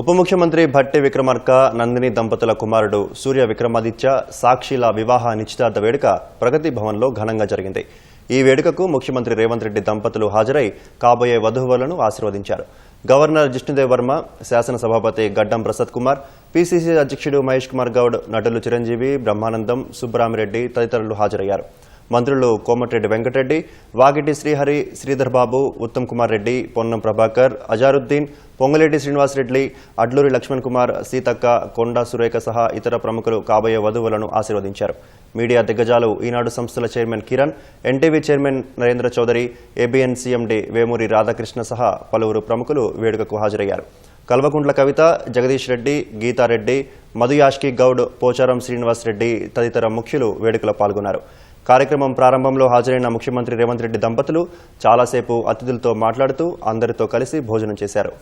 ఉప ముఖ్యమంత్రి భట్టి విక్రమార్క నందిని దంపతుల కుమారుడు సూర్య విక్రమాదిత్య సాక్షిల వివాహ నిశ్చితార్థ వేడుక ప్రగతి భవన్లో ఘనంగా జరిగింది. ఈ వేడుకకు ముఖ్యమంత్రి రేవంత్ రెడ్డి దంపతులు హాజరై కాబోయే వధువులను ఆశీర్వదించారు. గవర్నర్ జిష్ణుదేవ్ వర్మ శాసనసభాపతి గడ్డం ప్రసాద్ కుమార్ పీసీసీ అధ్యక్షుడు మహేష్ కుమార్ గౌడ్ నటులు చిరంజీవి బ్రహ్మానందం సుబ్బరామిరెడ్డి తదితరులు హాజరయ్యారు. మంత్రులు కోమటిరెడ్డి వెంకటరెడ్డి వాగిటి శ్రీహరి శ్రీధర్ బాబు ఉత్తమ్ కుమార్ రెడ్డి పొన్నం ప్రభాకర్ అజారుద్దీన్ పొంగలేటి శ్రీనివాసరెడ్డి అడ్లూరి లక్ష్మణ్ కుమార్ సీతక్క కొండా సురేఖ సహా ఇతర ప్రముఖులు కాబోయే వధువులను ఆశీర్వదించారు. మీడియా దిగ్గజాలు ఈనాడు సంస్థల chairman Kiran NTV chairman Narendra Chowdary ABN CMD Vemuri Radhakrishna సహా పలువురు ప్రముఖులు వేడుకకు హాజరయ్యారు. కల్వకుంట్ల కవిత జగదీష్ రెడ్డి గీతారెడ్డి మధు యాష్కి గౌడ్ పోచారం శ్రీనివాస్ రెడ్డి తదితర ముఖ్యులు వేడుకలో పాల్గొన్నారు. కార్యక్రమం ప్రారంభంలో హాజరైన ముఖ్యమంత్రి రేవంత్ రెడ్డి దంపతులు చాలాసేపు అతిథులతో మాట్లాడుతూ అందరితో కలిసి భోజనం చేశారు.